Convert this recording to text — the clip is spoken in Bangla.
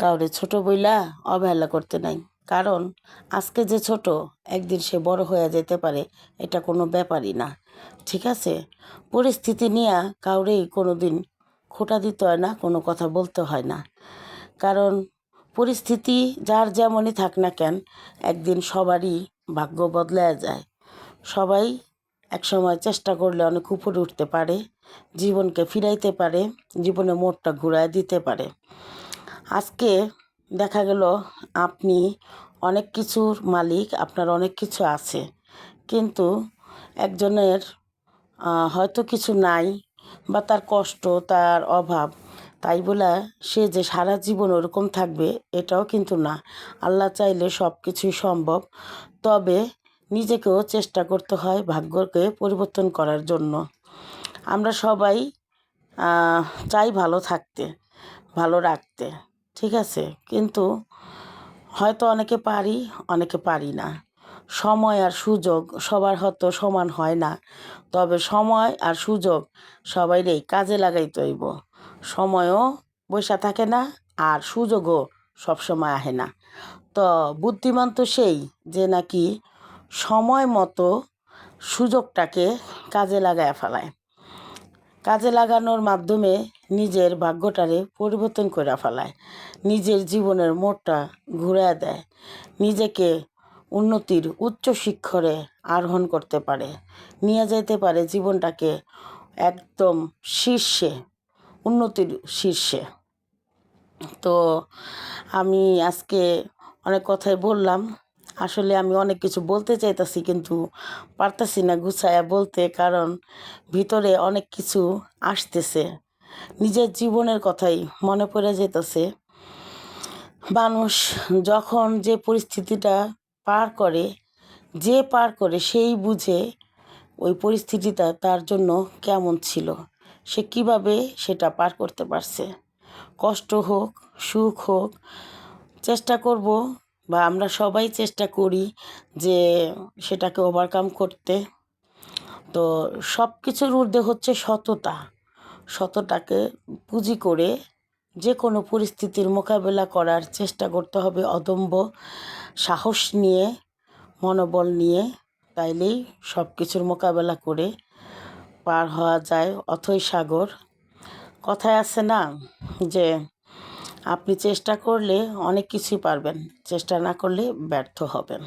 কাউরে ছোট বইলা অবহেলা করতে নাই। কারণ আজকে যে ছোট, একদিন সে বড় হয়ে যেতে পারে, এটা কোনো ব্যাপারই না। ঠিক আছে? পরিস্থিতি নিয়ে কাউরেই কোনো দিন খোটা দিতে হয় না, কোনো কথা বলতে হয় না। কারণ পরিস্থিতি যার যেমনই থাক না কেন, একদিন সবারই ভাগ্য বদলায় যায়। সবাই একসময় চেষ্টা করলে অনেক উপরে উঠতে পারে, জীবনকে ফিরাইতে পারে, জীবনে মোড়টা ঘুরায় দিতে পারে। আজকে দেখা গেল আপনি অনেক কিছুর মালিক, আপনার অনেক কিছু আছে। কিন্তু একজনের হয়তো কিছু নাই বা তার কষ্ট, তার অভাব, তাই বলে সে যে সারা জীবন ওরকম থাকবে, এটাও কিন্তু না। আল্লাহ চাইলে সব কিছুই সম্ভব। তবে নিজেকেও চেষ্টা করতে হয় ভাগ্যকে পরিবর্তন করার জন্য। আমরা সবাই চাই ভালো থাকতে, ভালো রাখতে। ঠিক আছে? কিন্তু হয়তো অনেকে পারি অনেকে পারি না। সময় আর সুযোগ সবার হয়তো সমান হয় না। তবে সময় আর সুযোগ সবাইরেই কাজে লাগাইতে হইব সময়ও বৈশা থাকে না আর সুযোগও সবসময় আহে না। তো বুদ্ধিমান তো সেই যে নাকি সময় মতো সুযোগটাকে কাজে লাগায় ফেলায়। কাজে লাগানোর মাধ্যমে নিজের ভাগ্যটারে পরিবর্তন করে ফেলায়। নিজের জীবনের মোড়টা ঘুরে দেয়। নিজেকে উন্নতির উচ্চ শিখরে আরোহণ করতে পারে। নিয়ে যেতে পারে জীবনটাকে একদম শীর্ষে, উন্নতির শীর্ষে। তো আমি আজকে অনেক কথাই বললাম। আসলে আমি অনেক কিছু বলতে চাইতাছি কিন্তু পারতাছি না গুছায়া বলতে কারণ ভিতরে অনেক কিছু আসতেছে। নিজের জীবনের কথাই মনে পড়ে যেতেছে মানুষ যখন যে পরিস্থিতিটা পার করে, যে পার করে সেই বুঝে ওই পরিস্থিতিটা তার জন্য কেমন ছিল, সে কীভাবে সেটা পার করতে পারছে। কষ্ট হোক, সুখ হোক, চেষ্টা করব বা আমরা সবাই চেষ্টা করি যে সেটাকে ওভারকাম করতে। তো সব কিছুর ঊর্ধ্বে হচ্ছে সততা। সততাকে পুঁজি করে যে কোনো পরিস্থিতির মোকাবেলা করার চেষ্টা করতে হবে অদম্য সাহস নিয়ে, মনোবল নিয়ে। তাইলেই সব কিছুর মোকাবেলা করে পার হওয়া যায়। অথই সাগর। কথায় আছে না যে আপনি চেষ্টা করলে অনেক কিছুই পারবেন। চেষ্টা না করলে ব্যর্থ হবেন।